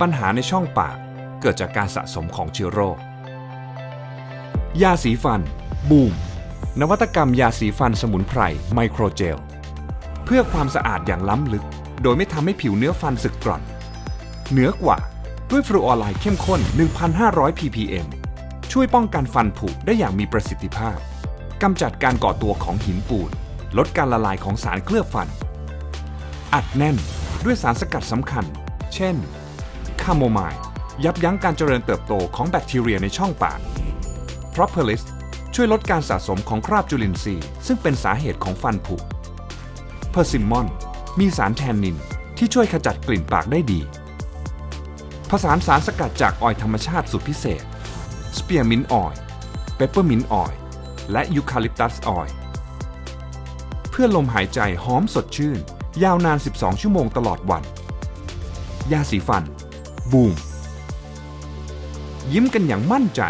ปัญหาในช่องปากเกิดจากการสะสมของเชื้อโรค ยาสีฟัน บูม นวัตกรรมยาสีฟันสมุนไพรไมโครเจล เพื่อความสะอาดอย่างล้ำลึก โดยไม่ทำให้ผิวเนื้อฟันสึกกร่อน เหนือกว่าด้วยฟลูออไรด์เข้มข้น 1,500 ppm ช่วยป้องกันฟันผุได้อย่างมีประสิทธิภาพ กำจัดการก่อตัวของหินปูน ลดการละลายของสารเคลือบฟัน อัดแน่นด้วยสารสกัดสำคัญ เช่น คาโมไมล์ยับยั้งการเจริญเติบโตของแบคทีเรียในช่องปาก Propolis ช่วยลดการสะสมของคราบจุลินทรีย์ ซึ่งเป็นสาเหตุของฟันผุ Persimmon มีสารแทนนินที่ช่วยขจัดกลิ่นปากได้ดี ผสานสารสกัดจากออยล์ธรรมชาติสุดพิเศษ Spearmint Oil Peppermint Oil และ Eucalyptus Oil เพื่อลมหายใจหอมสดชื่น ยาวนาน 12 ชั่วโมงตลอดวัน ยาสีฟัน บูม ยิ้มกันอย่างมั่นใจ